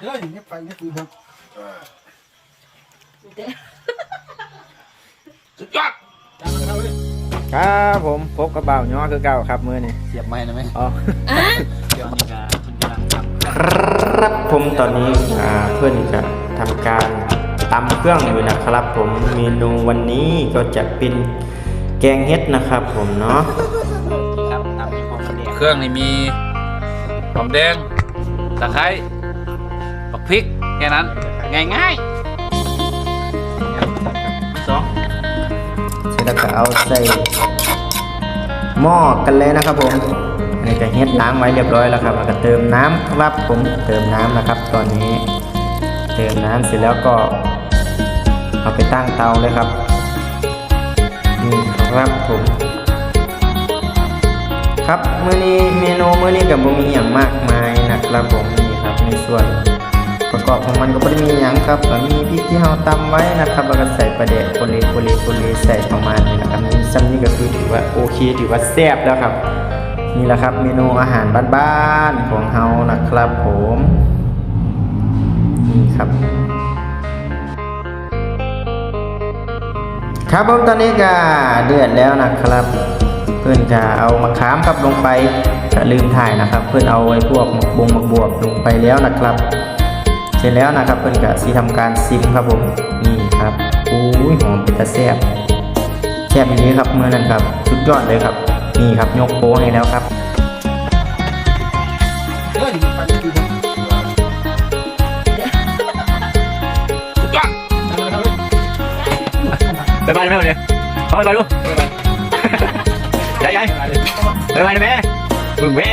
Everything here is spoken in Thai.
เฮ้ยนี่ไปนี่คือครับสุดยอดจำกันเอาเลยครับผมพบกระเป๋าย้อคือเก่าครับมือนี่เสียบไม้นะไหมอ๋อเดี๋ยวนี้ก็คุณกำลังทำครับผมตอนนี้อ่าเพื่อนจะทำการตำเครื่องอยู่นะครับ ผมเมนูวันนี้ก็จะเป็นแกงเฮ็ดนะครับ ผมเนาะครับทำมีความเรียเครื่องนี่มีหอมแดงตะไคร้ปัก พริกแค่นั้น ง่ายสองเสร็จแล้วก็เอาใส่หม้อกันเลยนะครับผมอันนี้ก็เฮ็ดล้างไว้เรียบร้อยแล้วครับแล้วก็เติมน้ำครับผมเติมน้ำนะครับ ตอนนี้ เติมน้ำเสร็จแล้วก็ เอาไปตั้งเตาเลยครับนี่ครับผมครับมื้อนี้เมนูมื้อนี้กับบ่มีอย่างมากมายนะครับผมนี่ครับในส่วนประ กอบของมันก็บ่ได้มีหยังครับก็มีพริกที่เราตำไว้นะครับแล้วก็ใส่ปลาแดกโคเลโคเลโคเลใส่ประมาณนี้นะครับนี่ซ้ำนี่ก็คือถือว่าโอเคถือว่าแซ่บแล้วครับ นี่แหละครับเมนูอาหารบ้านๆของเฮานะครับผมนี่ครับครับผมตอนนี้ก็เดือดแล้วนะครับ เพื่อนจะเอามะขามครับลงไปลืมถ่ายนะครับ เพื่อนเอาไอ้พวกมกบงมกบวบลงไปแล้วนะครับ เสร็จแล้วนะครับเพื่อนก็สีทำการซิมครับผมนี่ครับอุ้ยหอมเป็นตะแซบแซบอย่างนี้ครับเมื่อนั้นครับสุดยอดเลยครับ นี่ครับยกโป้ให้แล้วครับเฮ้ยนี่ไปนี่คือครับๆสุดยอดจำกันเอาเลยไปบ้านไหมวันนี้เขาไปบ้านลูกใหญ่ใหญ่ไปบ้านไหมมึงแม่